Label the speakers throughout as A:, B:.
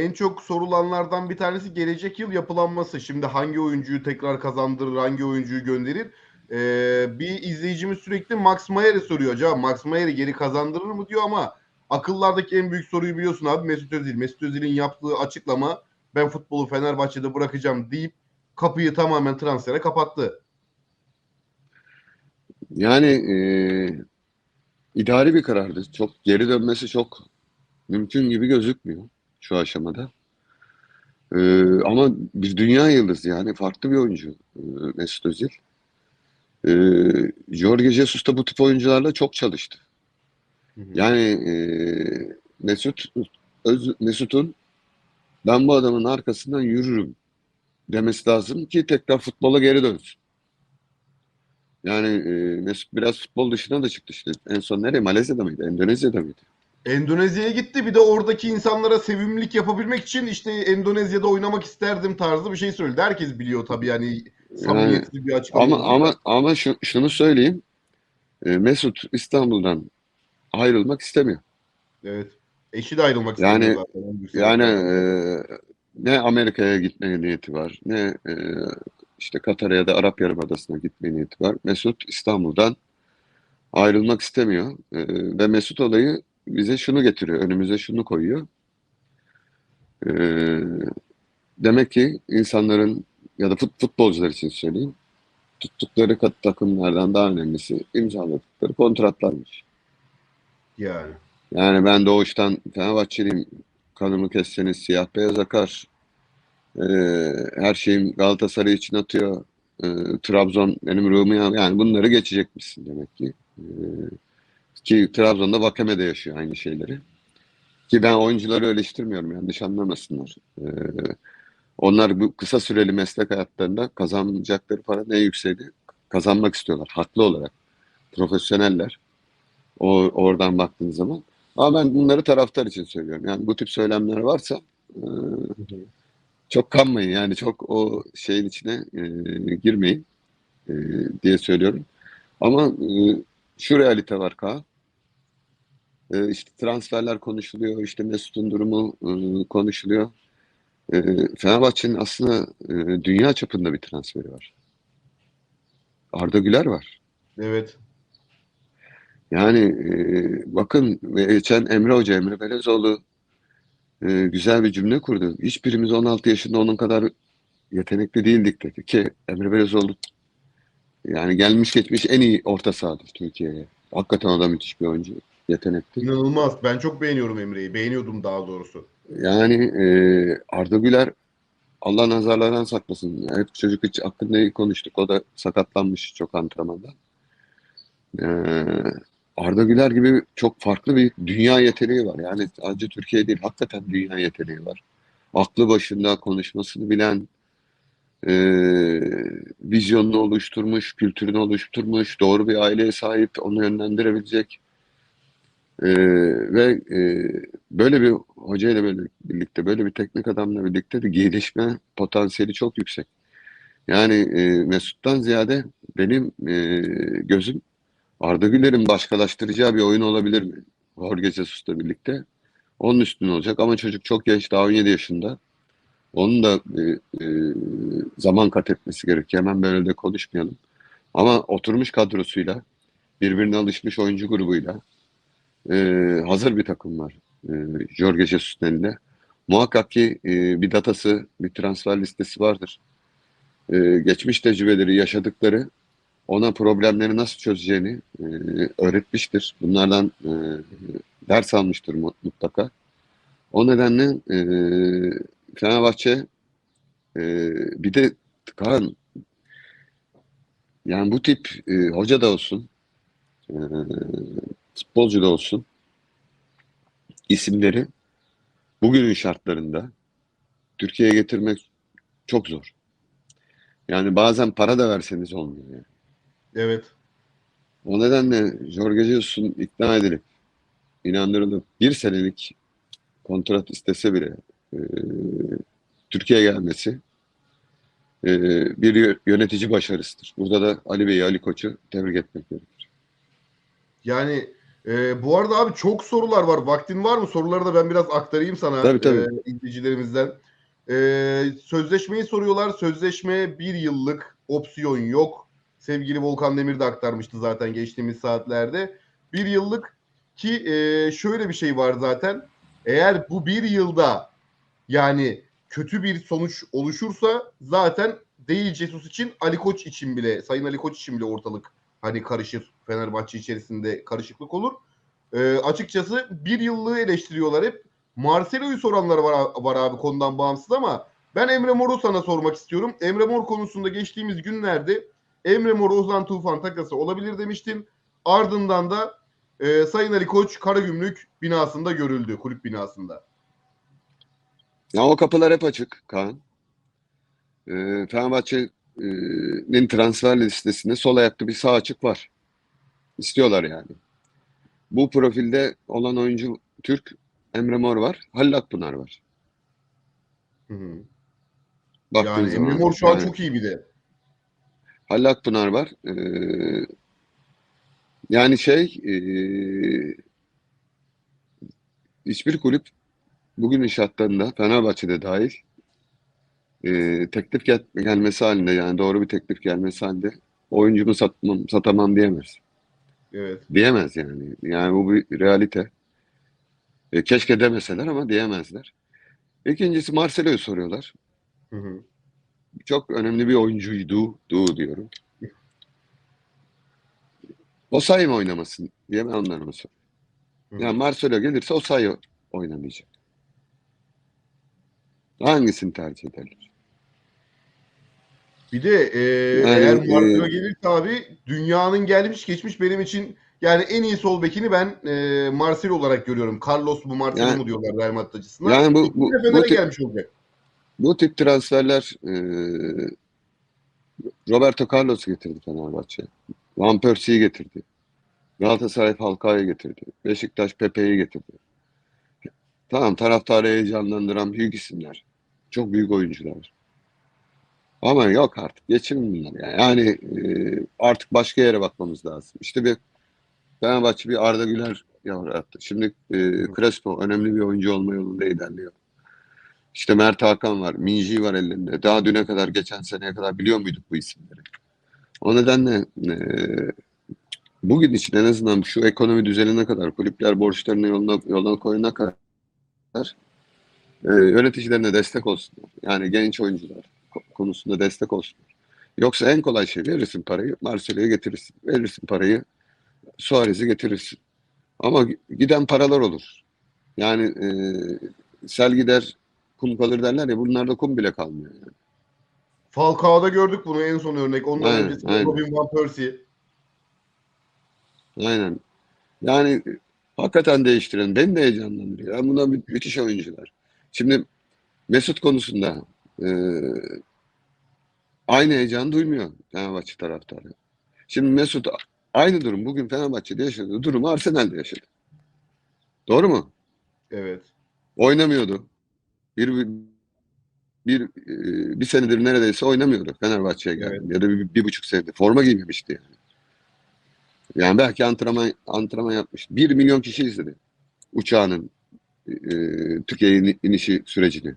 A: en çok sorulanlardan bir tanesi gelecek yıl yapılanması. Şimdi hangi oyuncuyu tekrar kazandırır, hangi oyuncuyu gönderir? Ee, bir izleyicimiz sürekli Max Mayer'i soruyor. Acaba Max Mayer'i geri kazandırır mı diyor ama akıllardaki en büyük soruyu biliyorsun abi Mesut Özil. Mesut Özil'in yaptığı açıklama ben futbolu Fenerbahçe'de bırakacağım deyip kapıyı tamamen transfere kapattı.
B: Yani e, idari bir karardı. Çok geri dönmesi çok mümkün gibi gözükmüyor şu aşamada. E, ama bir dünya yıldızı yani farklı bir oyuncu e, Mesut Özil. E, Jorge Jesus da bu tip oyuncularla çok çalıştı.
A: Hı hı.
B: Yani e, Mesut Öz, Mesut'un ben bu adamın arkasından yürürüm demesi lazım ki tekrar futbola geri dönsün. Yani e, Mesut biraz futbol dışına da çıktı işte. En son nereye? Malezya'da mıydı? Endonezya'da mıydı?
A: Endonezya'ya gitti. Bir de oradaki insanlara sevimlilik yapabilmek için işte Endonezya'da oynamak isterdim tarzı bir şey söyledi. Herkes biliyor tabii yani samimiyetli bir açıklama.
B: Ama ama ama şu, şunu söyleyeyim. E, Mesut İstanbul'dan ayrılmak istemiyor.
A: Evet. Eşi de ayrılmak
B: Yani-
A: istemiyor zaten.
B: Yani e, ne Amerika'ya gitmeye niyeti var, ne e, işte Katar'a ya da Arap Yarımadası'na gitmeye niyeti var. Mesut İstanbul'dan ayrılmak istemiyor. E, ve Mesut olayı bize şunu getiriyor, önümüze şunu koyuyor. E, demek ki insanların ya da fut, futbolcular için söyleyeyim, tuttukları kat- takımlardan daha önemlisi imzaladıkları kontratlarmış.
A: yani.
B: Yani ben doğuştan Fenerbahçeliyim. Kanımı kesseniz siyah beyaz akar. Ee, her şeyim Galatasaray için atıyor. Ee, Trabzon benim ruhumu yan- yani bunları geçecekmişsin demek ki. Ee, ki Trabzon'da Vakame de yaşıyor aynı şeyleri. Ki ben oyuncuları eleştirmiyorum yanlış anlamasınlar. Ee, onlar bu kısa süreli meslek hayatlarında kazanacakları para ne yükseldi? Kazanmak istiyorlar haklı olarak. Profesyoneller. O, oradan baktığın zaman. Ama ben bunları taraftar için söylüyorum. Yani bu tip söylemler varsa e, çok kanmayın. Yani çok o şeyin içine e, girmeyin e, diye söylüyorum. Ama e, şu realite var Kaan. E, işte transferler konuşuluyor. işte Mesut'un durumu e, konuşuluyor. E, Fenerbahçe'nin aslında e, dünya çapında bir transferi var. Arda Güler var.
A: Evet.
B: Yani e, bakın geçen Emre Hoca, Emre Belezoğlu e, güzel bir cümle kurdu. Hiçbirimiz 16 yaşında onun kadar yetenekli değildik dedi ki Emre Belezoğlu yani gelmiş geçmiş en iyi orta sahadır Türkiye'ye. Hakikaten o da müthiş bir oyuncu. Yetenekli.
A: İnanılmaz. Ben çok beğeniyorum Emre'yi. Beğeniyordum daha doğrusu.
B: Yani e, Arda Güler Allah nazarlardan saklasın. Hep çocuk hiç hakkında iyi konuştuk. O da sakatlanmış çok antrenmanda. E, Arda Güler gibi çok farklı bir dünya yeteneği var. Yani sadece Türkiye değil, hakikaten dünya yeteneği var. Aklı başında konuşmasını bilen, e, vizyonunu oluşturmuş, kültürünü oluşturmuş, doğru bir aileye sahip, onu yönlendirebilecek. E, ve e, böyle bir hocayla böyle birlikte, böyle bir teknik adamla birlikte de gelişme potansiyeli çok yüksek. Yani e, Mesut'tan ziyade benim e, gözüm Arda Güler'in başkalaştıracağı bir oyun olabilir mi? Jorge Jesus'la birlikte. Onun üstüne olacak ama çocuk çok genç, daha 17 yaşında. Onun da e, e, zaman kat etmesi gerekiyor. Hemen böyle de konuşmayalım. Ama oturmuş kadrosuyla, birbirine alışmış oyuncu grubuyla e, hazır bir takım var. E, Jorge Jesus'un elinde. Muhakkak ki e, bir datası, bir transfer listesi vardır. E, geçmiş tecrübeleri, yaşadıkları ona problemleri nasıl çözeceğini e, öğretmiştir. Bunlardan e, ders almıştır mu- mutlaka. O nedenle e, Fenerbahçe e, bir de Kaan yani bu tip e, hoca da olsun e, futbolcu da olsun isimleri bugünün şartlarında Türkiye'ye getirmek çok zor. Yani bazen para da verseniz olmuyor. Yani.
A: Evet.
B: O nedenle Jorge Jesus'un ikna edilip, inandırılıp bir senelik kontrat istese bile e, Türkiye'ye gelmesi e, bir yö- yönetici başarısıdır. Burada da Ali Bey'i, Ali Koç'u tebrik etmek gerekir.
A: Yani Ee, bu arada abi çok sorular var. Vaktin var mı? Soruları da ben biraz aktarayım sana
B: Tabii, tabii.
A: e, izleyicilerimizden. Ee, sözleşmeyi soruyorlar. Sözleşme bir yıllık opsiyon yok. Sevgili Volkan Demir de aktarmıştı zaten geçtiğimiz saatlerde. Bir yıllık ki e, şöyle bir şey var zaten. Eğer bu bir yılda yani kötü bir sonuç oluşursa zaten değil Jesus için Ali Koç için bile Sayın Ali Koç için bile ortalık hani karışır. Fenerbahçe içerisinde karışıklık olur. Ee, açıkçası bir yıllığı eleştiriyorlar hep. Marcelo'yu soranlar var, var abi konudan bağımsız ama ben Emre Mor'u sana sormak istiyorum. Emre Mor konusunda geçtiğimiz günlerde Emre Mor Ozan Tufan takası olabilir demiştin. Ardından da e, Sayın Ali Koç Karagümrük binasında görüldü. Kulüp binasında.
B: Ya o kapılar hep açık Kaan. Ee, Fenerbahçe'nin transfer listesinde sol ayaklı bir sağ açık var. İstiyorlar yani. Bu profilde olan oyuncu Türk Emre Mor var. Halil Akpınar var.
A: Hı hı.
B: Baktığın
A: Yani
B: zaman.
A: Emre Mor şu an
B: Yani
A: çok iyi bir de.
B: Halil Akpınar var. Ee, yani şey ee, hiçbir kulüp bugünün şartlarında Fenerbahçe'de dahil ee, teklif gel- gelmesi halinde yani doğru bir teklif gelmesi halinde oyuncumu satmam, satamam diyemez.
A: Evet.
B: Diyemez yani. Yani bu bir realite. E, keşke demeseler ama diyemezler. İkincisi Marcelo'yu soruyorlar.
A: Hı hı.
B: Çok önemli bir oyuncuydu. Du diyorum. O sayı mı oynamasın diye ben
A: hı.
B: Yani Marcelo gelirse o sayı oynamayacak. Hangisini tercih ederler?
A: Bir de e,
B: Yani,
A: eğer Marcelo
B: e,
A: gelirse abi dünyanın gelmiş geçmiş benim için yani en iyi sol bekini ben e, Marcelo olarak görüyorum. Carlos mu Marcelo
B: Yani-
A: mu diyorlar Real Madrid açısından.
B: Yani bu, bu, bu, tip,
A: gelmiş olacak.
B: bu tip transferler e, Roberto Carlos getirdi Fenerbahçe. Van Persie'yi getirdi. Galatasaray Falcao'yu getirdi. Beşiktaş Pepe'yi getirdi. Tamam taraftarı heyecanlandıran büyük isimler. Çok büyük oyuncular. Ama yok artık geçin bunlar. Yani, yani e, artık başka yere bakmamız lazım. İşte bir Fenerbahçe bir Arda Güler yarattı. Şimdi e, Crespo önemli bir oyuncu olma yolunda ilerliyor. İşte Mert Hakan var. Minji var ellerinde. Daha düne kadar geçen seneye kadar biliyor muyduk bu isimleri? O nedenle e, bugün için en azından şu ekonomi düzenine kadar kulüpler borçlarını yoluna, yoluna koyana kadar e, yöneticilerine destek olsunlar. Yani genç oyuncular konusunda destek olsunlar. Yoksa en kolay şey verirsin parayı Marcelo'ya getirirsin. Verirsin parayı Suarez'i getirirsin. Ama giden paralar olur. Yani e, sel gider kum kalır derler ya bunlarda kum bile kalmıyor. Yani.
A: Falcao'da gördük bunu en son örnek. Ondan
B: Aynen,
A: öncesinde
B: aynen.
A: Robin Van Persie.
B: Aynen. Yani hakikaten değiştiren. Beni de heyecanlandırıyor. Yani bunlar mü- müthiş oyuncular. Şimdi Mesut konusunda e, aynı heyecan duymuyor Fenerbahçe taraftarı. Şimdi Mesut aynı durum bugün Fenerbahçe'de yaşadığı durumu Arsenal'de yaşadı. Doğru mu?
A: Evet.
B: Oynamıyordu. Bir, bir, bir, e, bir senedir neredeyse oynamıyordu Fenerbahçe'ye geldi.
A: Evet.
B: Ya da bir, bir buçuk senedir. Forma giymemişti yani. Yani belki antrenman, antrenman yapmış. Bir milyon kişi izledi uçağının e, Türkiye'ye ini- inişi sürecini.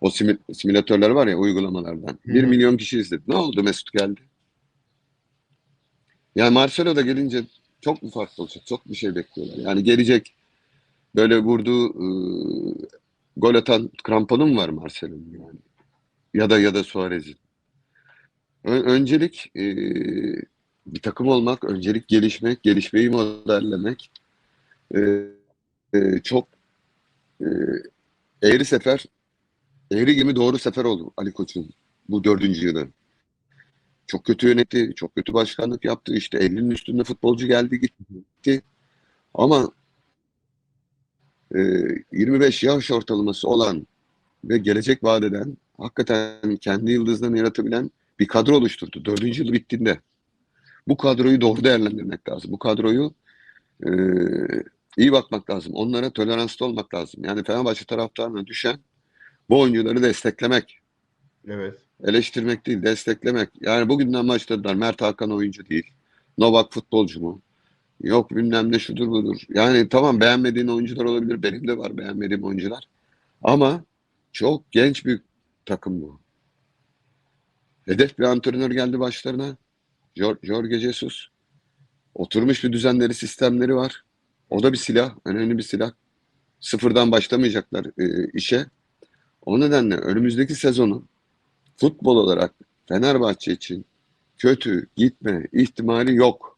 B: O simü- simülatörler var ya uygulamalardan. Bir milyon kişi izledi. Ne oldu Mesut geldi? Yani Marcelo da gelince çok mu farklı olacak? Çok bir şey bekliyorlar. Yani gelecek böyle vurduğu e, gol atan kramponu mu var Marcelo'nun yani? Ya da ya da Suarez'in. Ö- öncelik e, bir takım olmak, öncelik gelişmek, gelişmeyi modellemek e, e, çok e, eğri sefer, eğri gemi doğru sefer oldu Ali Koç'un bu dördüncü yılı. Çok kötü yönetti, çok kötü başkanlık yaptı. İşte 50'nin üstünde futbolcu geldi gitti. Ama e, 25 yaş ortalaması olan ve gelecek vaat eden, hakikaten kendi yıldızlarını yaratabilen bir kadro oluşturdu. Dördüncü yılı bittiğinde. Bu kadroyu doğru değerlendirmek lazım. Bu kadroyu e, iyi bakmak lazım. Onlara toleranslı olmak lazım. Yani Fenerbahçe taraftarına düşen bu oyuncuları desteklemek.
A: Evet.
B: Eleştirmek değil, desteklemek. Yani bugünden başladılar. Mert Hakan oyuncu değil. Novak futbolcu mu? Yok bilmem ne şudur budur. Yani tamam beğenmediğin oyuncular olabilir. Benim de var beğenmediğim oyuncular. Ama çok genç bir takım bu. Hedef bir antrenör geldi başlarına. Jor- Jorge Jesus. Oturmuş bir düzenleri, sistemleri var. O da bir silah, önemli bir silah. Sıfırdan başlamayacaklar e, işe. O nedenle önümüzdeki sezonun futbol olarak Fenerbahçe için kötü gitme ihtimali yok.